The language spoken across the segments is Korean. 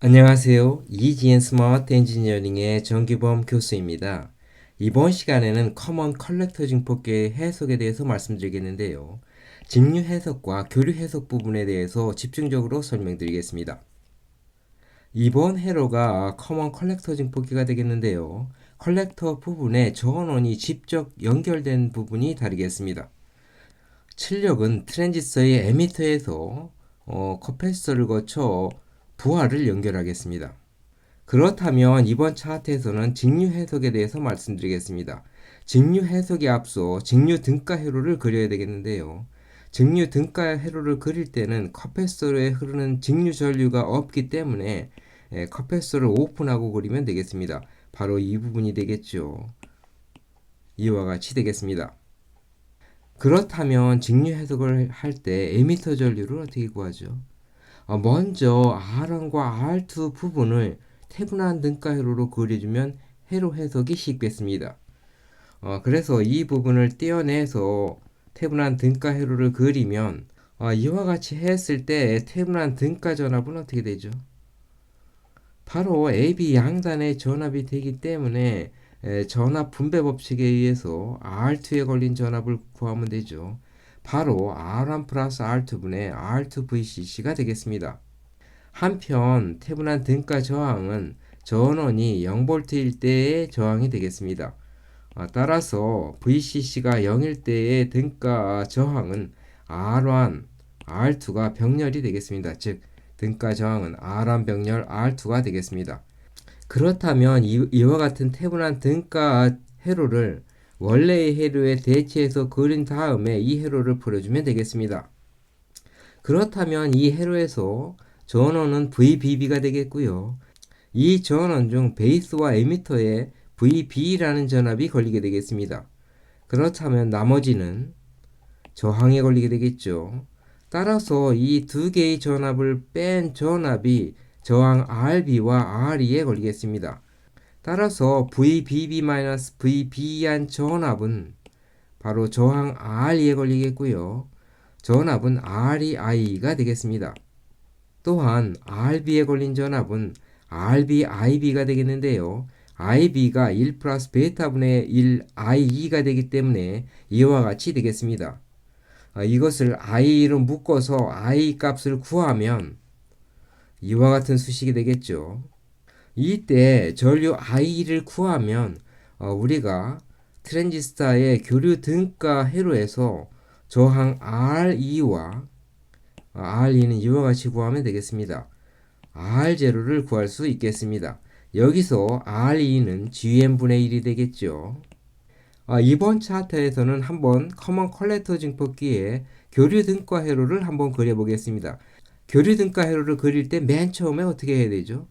안녕하세요. 이지엔 스마트 엔지니어링의 정기범 교수입니다. 이번 시간에는 커먼 컬렉터 증폭계의 해석에 대해서 말씀드리겠는데요. 직류 해석과 교류 해석 부분에 대해서 집중적으로 설명드리겠습니다. 이번 회로가 커먼 컬렉터 증폭기가 되겠는데요. 컬렉터 부분에 전원이 직접 연결된 부분이 다르겠습니다. 출력은 트랜지스터의 에미터에서 어, 커패시터를 거쳐 부하를 연결하겠습니다. 그렇다면 이번 차트에서는 직류 해석에 대해서 말씀드리겠습니다. 직류 해석에 앞서 직류 등가 회로를 그려야 되겠는데요. 직류 등가 회로를 그릴 때는 커패시터에 흐르는 직류 전류가 없기 때문에 예, 커패시터를 오픈하고 그리면 되겠습니다. 바로 이 부분이 되겠죠. 이와 같이 되겠습니다. 그렇다면 직류 해석을 할 때 에미터 전류를 어떻게 구하죠? 어, 먼저 R1과 R2 부분을 태분한 등가 회로로 그려주면 회로 해석이 쉽겠습니다. 어, 그래서 이 부분을 떼어내서 태분한 등가 회로를 그리면 어, 이와 같이 했을 때 태분한 등가 전압은 어떻게 되죠? 바로 AB 양단의 전압이 되기 때문에 전압 분배 법칙에 의해서 R2에 걸린 전압을 구하면 되죠. 바로 R1 플러스 R2분의 R2VCC가 되겠습니다. 한편 태분한 등가 저항은 전원이 0V일 때의 저항이 되겠습니다. 아, 따라서 VCC가 0일 때의 등가 저항은 R1, R2가 병렬이 되겠습니다. 즉 등가 저항은 R1 병렬 R2가 되겠습니다. 그렇다면 이, 와 같은 태분한 등가 회로를 원래의 회로에 대체해서 그린 다음에 이 회로를 풀어주면 되겠습니다. 그렇다면 이 회로에서 전원은 VBB가 되겠고요. 이 전원 중 베이스와 에미터에 VB라는 전압이 걸리게 되겠습니다. 그렇다면 나머지는 저항에 걸리게 되겠죠. 따라서 이 두 개의 전압을 뺀 전압이 저항 RB와 RE에 걸리겠습니다. 따라서 VBB-VB한 전압은 바로 저항 R에 걸리겠고요. 전압은 REI가 되겠습니다. 또한 RB에 걸린 전압은 RBIB가 되겠는데요. IB가 1 플러스 베타분의 1 IE가 되기 때문에 이와 같이 되겠습니다. 아, 이것을 i로 묶어서 i 값을 구하면 이와 같은 수식이 되겠죠. 이때 전류 i를 구하면 어, 우리가 트랜지스타의 교류 등가 회로에서 저항 RE와 어, RE는 이와 같이 구하면 되겠습니다. R0를 구할 수 있겠습니다. 여기서 RE는 GM분의 1이 되겠죠. 아, 이번 차트에서는 한번 커먼 컬렉터 증폭기에 교류 등가 회로를 한번 그려보겠습니다. 교류 등가 회로를 그릴 때 맨 처음에 어떻게 해야 되죠?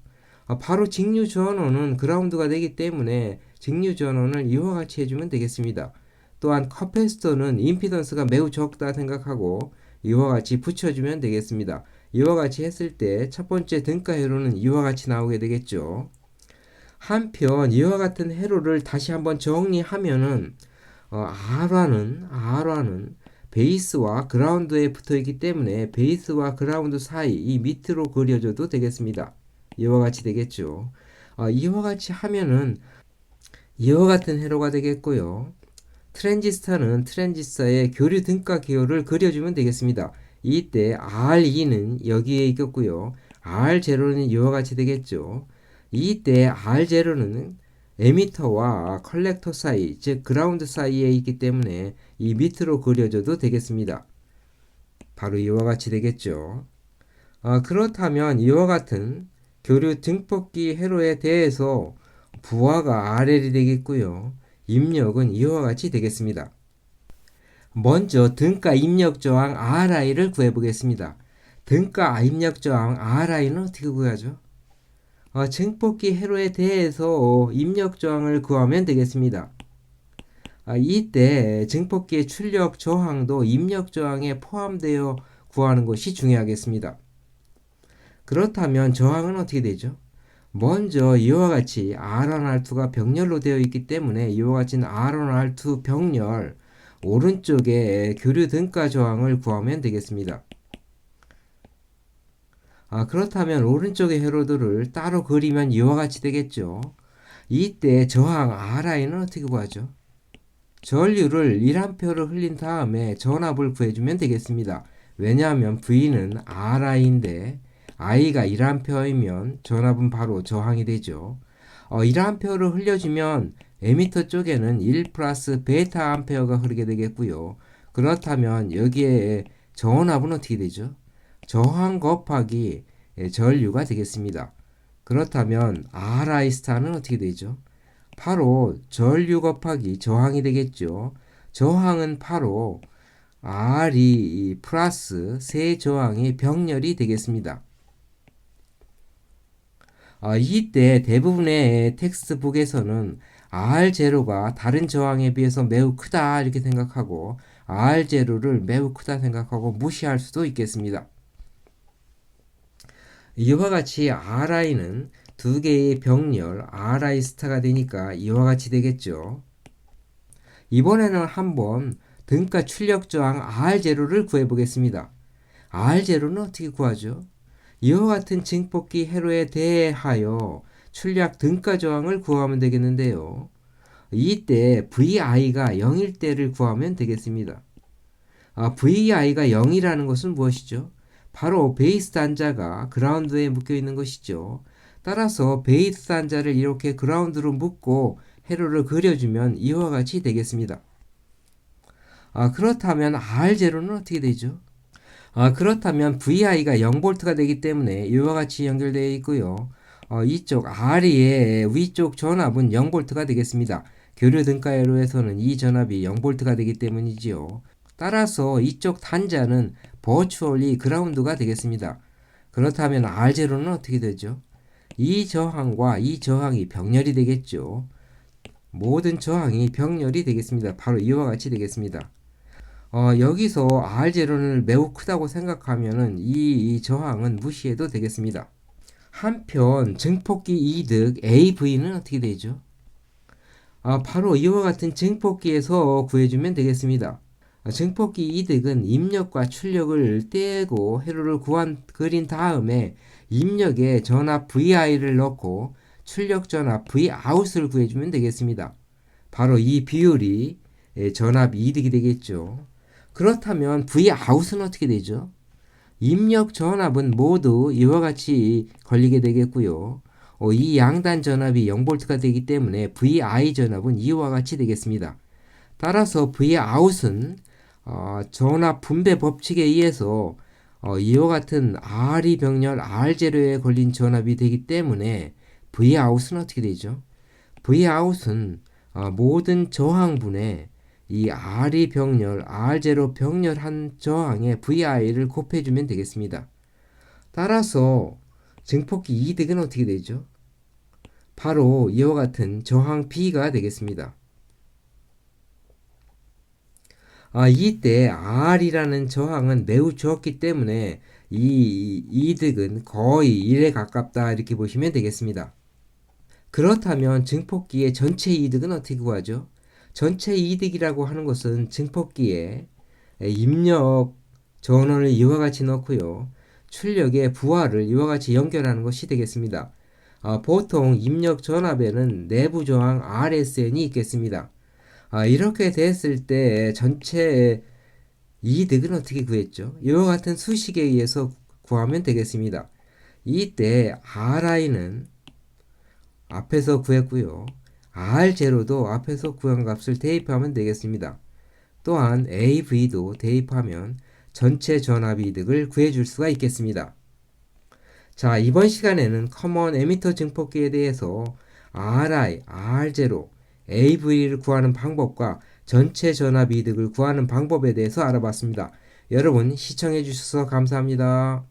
아, 바로 직류 전원은 그라운드가 되기 때문에 직류 전원을 이와 같이 해주면 되겠습니다. 또한 커패스터는 임피던스가 매우 적다 생각하고 이와 같이 붙여주면 되겠습니다. 이와 같이 했을 때 첫 번째 등가 회로는 이와 같이 나오게 되겠죠. 한편 이와 같은 회로를 다시 한번 정리하면은 어, R화는 R화는 베이스와 그라운드에 붙어 있기 때문에 베이스와 그라운드 사이 이 밑으로 그려줘도 되겠습니다. 이와 같이 되겠죠. 어, 이와 같이 하면은 이와 같은 회로가 되겠고요. 트랜지스터는 트랜지스터의 교류 등가 기호를 그려주면 되겠습니다. 이때 R2는 여기에 있겠고요. R0는 이와 같이 되겠죠. 이때 R0는 에미터와 컬렉터 사이, 즉 그라운드 사이에 있기 때문에 이 밑으로 그려줘도 되겠습니다. 바로 이와 같이 되겠죠. 어, 그렇다면 이와 같은 교류 등폭기 회로에 대해서 부하가 RL이 되겠고요. 입력은 이와 같이 되겠습니다. 먼저 등가 입력 저항 RI를 구해 보겠습니다. 등가 입력 저항 RI는 어떻게 구하죠? 어, 증폭기 회로에 대해서 입력 저항을 구하면 되겠습니다. 아, 이때 증폭기의 출력 저항도 입력 저항에 포함되어 구하는 것이 중요하겠습니다. 그렇다면 저항은 어떻게 되죠? 먼저 이와 같이 R1, R2가 병렬로 되어 있기 때문에 이와 같이 R1, R2 병렬 오른쪽에 교류 등가 저항을 구하면 되겠습니다. 아, 그렇다면 오른쪽의 회로도를 따로 그리면 이와 같이 되겠죠. 이때 저항 Ri는 어떻게 구하죠? 전류를 1A를 흘린 다음에 전압을 구해주면 되겠습니다. 왜냐하면 V는 Ri인데 I가 1A이면 전압은 바로 저항이 되죠. 어, 1A를 흘려주면 에미터 쪽에는 1 플러스 베타 암페어가 흐르게 되겠고요. 그렇다면 여기에 전압은 어떻게 되죠? 저항 곱하기 전류가 되겠습니다. 그렇다면 RI 스타는 어떻게 되죠? 바로 전류 곱하기 저항이 되겠죠. 저항은 바로 R이 플러스 세 저항의 병렬이 되겠습니다. 아, 이때 대부분의 텍스트북에서는 R0가 다른 저항에 비해서 매우 크다 이렇게 생각하고 R0를 매우 크다 생각하고 무시할 수도 있겠습니다. 이와 같이 RI는 두 개의 병렬 RI 스타가 되니까 이와 같이 되겠죠. 이번에는 한번 등가 출력 저항 R0를 구해 보겠습니다. R0는 어떻게 구하죠? 이와 같은 증폭기 회로에 대하여 출력 등가 저항을 구하면 되겠는데요. 이때 VI가 0일 때를 구하면 되겠습니다. 아, VI가 0이라는 것은 무엇이죠? 바로 베이스 단자가 그라운드에 묶여 있는 것이죠. 따라서 베이스 단자를 이렇게 그라운드로 묶고 회로를 그려주면 이와 같이 되겠습니다. 아, 그렇다면 R0는 어떻게 되죠? 아, 그렇다면 VI가 0V가 되기 때문에 이와 같이 연결되어 있고요. 어, 이쪽 R의 위쪽 전압은 0V가 되겠습니다. 교류 등가회로에서는 이 전압이 0V가 되기 때문이지요. 따라서 이쪽 단자는 버추얼리 그라운드가 되겠습니다. 그렇다면 R0는 어떻게 되죠? 이 저항과 이 저항이 병렬이 되겠죠. 모든 저항이 병렬이 되겠습니다. 바로 이와 같이 되겠습니다. 어, 여기서 R0를 매우 크다고 생각하면은 이, 이 저항은 무시해도 되겠습니다. 한편 증폭기 이득 AV는 어떻게 되죠? 아, 바로 이와 같은 증폭기에서 구해주면 되겠습니다. 증폭기 이득은 입력과 출력을 떼고 회로를 구한 그린 다음에 입력에 전압 VI를 넣고 출력 전압 Vout을 구해주면 되겠습니다. 바로 이 비율이 전압 이득이 되겠죠. 그렇다면 Vout은 어떻게 되죠? 입력 전압은 모두 이와 같이 걸리게 되겠고요. 어, 이 양단 전압이 0V가 되기 때문에 VI 전압은 이와 같이 되겠습니다. 따라서 Vout은 어, 전압 분배 법칙에 의해서 어, 이와 같은 R이 병렬 R0에 걸린 전압이 되기 때문에 Vout은 어떻게 되죠? Vout은 어, 모든 저항분의 이 R이 병렬 R0 병렬 한 저항에 VI를 곱해주면 되겠습니다. 따라서 증폭기 이득은 어떻게 되죠? 바로 이와 같은 저항 B가 되겠습니다. 아, 이때 R이라는 저항은 매우 적기 때문에 이 이득은 거의 1에 가깝다 이렇게 보시면 되겠습니다. 그렇다면 증폭기의 전체 이득은 어떻게 구하죠? 전체 이득이라고 하는 것은 증폭기에 입력 전원을 이와 같이 넣고요. 출력의 부하를 이와 같이 연결하는 것이 되겠습니다. 아, 보통 입력 전압에는 내부 저항 RSN이 있겠습니다. 아, 이렇게 됐을 때 전체 이득은 어떻게 구했죠? 이와 같은 수식에 의해서 구하면 되겠습니다. 이때 RI는 앞에서 구했고요. R0도 앞에서 구한 값을 대입하면 되겠습니다. 또한 AV도 대입하면 전체 전압 이득을 구해줄 수가 있겠습니다. 자, 이번 시간에는 커먼 에미터 증폭기에 대해서 RI, R0, AV를 구하는 방법과 전체 전압 이득을 구하는 방법에 대해서 알아봤습니다. 여러분 시청해 주셔서 감사합니다.